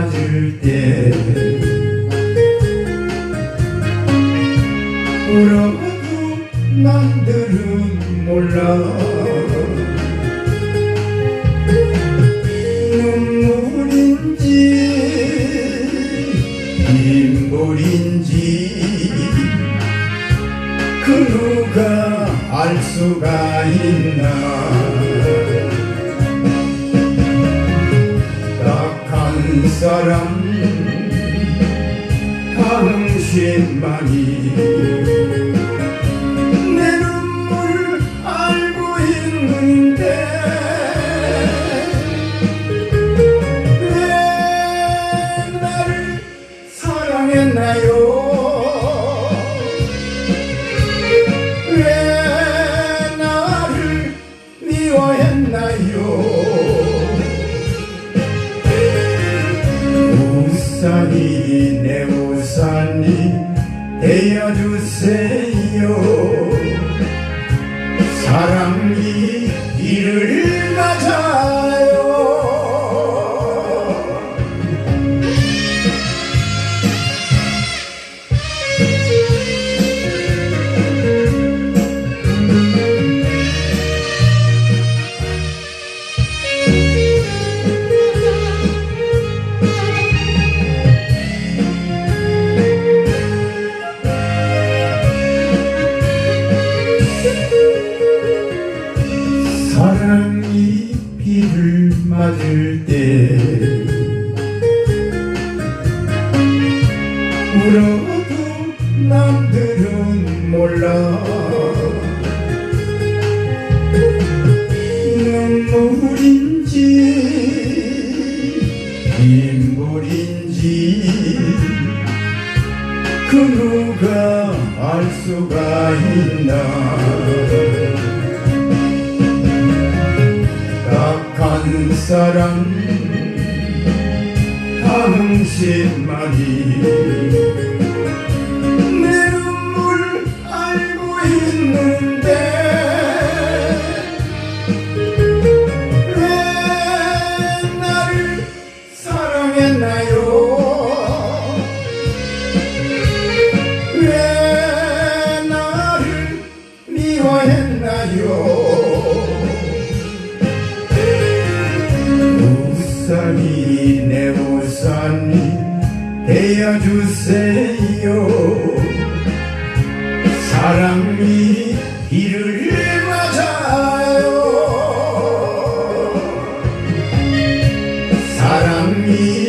찾을 때 울어도 남들은 몰라. 눈물인지 인물인지 그 누가 알 수가 있나. 사람 당신만이 우산이 내 우산이 되어주세요. 사랑이 이를 맞아 맞을 때 울어도 남들은 몰라. 눈물인지 인물인지 그 누가 알 수가 있나 한 사람 당신만이 목사님 되어주세요. 사랑이 비를 맞아요. 사랑이